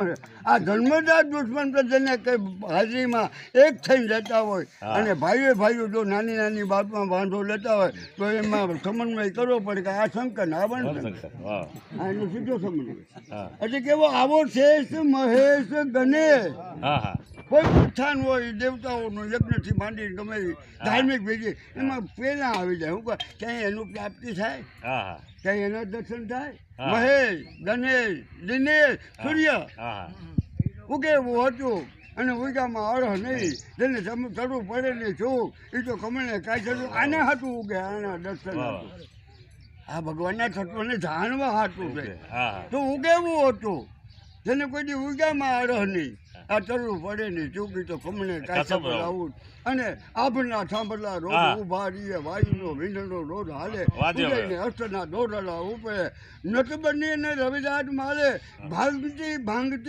આ ધર્મદાર દુશ્મન પ્રજાને કઈ હાજરીમાં એક થઈને લેતા હોય અને ભાઈએ ભાઈઓ જો નાની નાની બાબતમાં વાંધો લેતા હોય તો એમાં સમન્વય કરવો પડે કે આ શંકર ને આ એનો સીધો સમન્વય. એટલે કેવો આવો શેષ મહેશ ગણેશ. કોઈ ઉત્થાન હોય દેવતાઓનું યજ્ઞથી માંડી ગમે ધાર્મિક ભેગી એમાં પહેલાં આવી જાય. હું કહું ક્યાંય એનું પ્રાપ્તિ થાય ક્યાંય એના દર્શન થાય. મહેશ ગણેશ દિનેશ સૂર્ય. હા. ઉગેવું હતું અને ઉગામાં અરહ નહીં જેને જમ જરૂર પડે ને શું એ તો કમળને કાંઈ જરૂર આને હાટું ઉગે આના દર્શન આ ભગવાનના તત્વને જાણવા હાટું છે તો ઉગેવું હતું જેને કોઈ ઉગામાં અરહ નહીં. આ ચડવું પડે ને ચૂકી તો કસમ ચડવું આવું અને આભના થાંભલા રોડ ઊભા રહીએ વાયુનો વીંધણો રોજ હાલે. ઉદયને અષ્ટના દોરડા ઉપરે નટ બની ને રવિદાસ મારે ભાંગતી ભાંગતી